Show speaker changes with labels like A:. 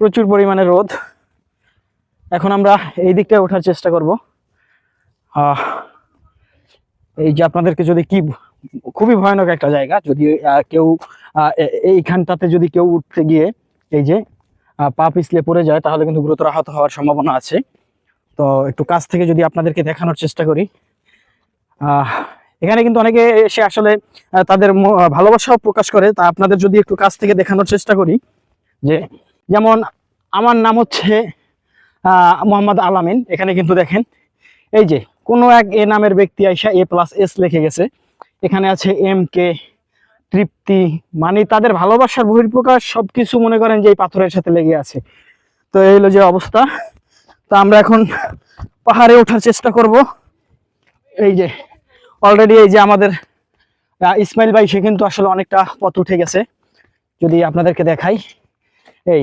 A: প্রচুর পরিমাণে রোদ। এখন আমরা এই দিকটায় ওঠার চেষ্টা করব। এই যে আপনাদেরকে যদি কি খুবই ভয়ানক একটা জায়গা, যদি কেউ এইখানটাতে যদি কেউ উঠতে গিয়ে এই যে পা পিছলে পড়ে যায়, তাহলে কিন্তু গুরুতর আহত হওয়ার সম্ভাবনা আছে। তো একটু কাছ থেকে যদি আপনাদেরকে দেখানোর চেষ্টা করি। এখানে কিন্তু অনেকে এসে আসলে তাদের ভালোবাসাও প্রকাশ করে। তা আপনাদের যদি একটু কাছ থেকে দেখানোর চেষ্টা করি, যে যেমন আমার নাম হচ্ছে মোহাম্মদ আলামিন। এখানে কিন্তু দেখেন, এই যে কোনো এক এ নামের ব্যক্তি আইসা এ প্লাস এস লিখে গেছে। এখানে আছে এম কে, তৃপ্তি মানে তাদের ভালোবাসার বহির্প্রকাশ সব কিছু মনে করেন যে এই পাথরের সাথে লেগে আছে। তো এই হলো যে অবস্থা। তো আমরা এখন পাহাড়ে ওঠার চেষ্টা করব। এই যে অলরেডি এই যে আমাদের ইসমাইল ভাই, সে কিন্তু আসলে অনেকটা পথ উঠে গেছে। যদি আপনাদেরকে দেখাই, এই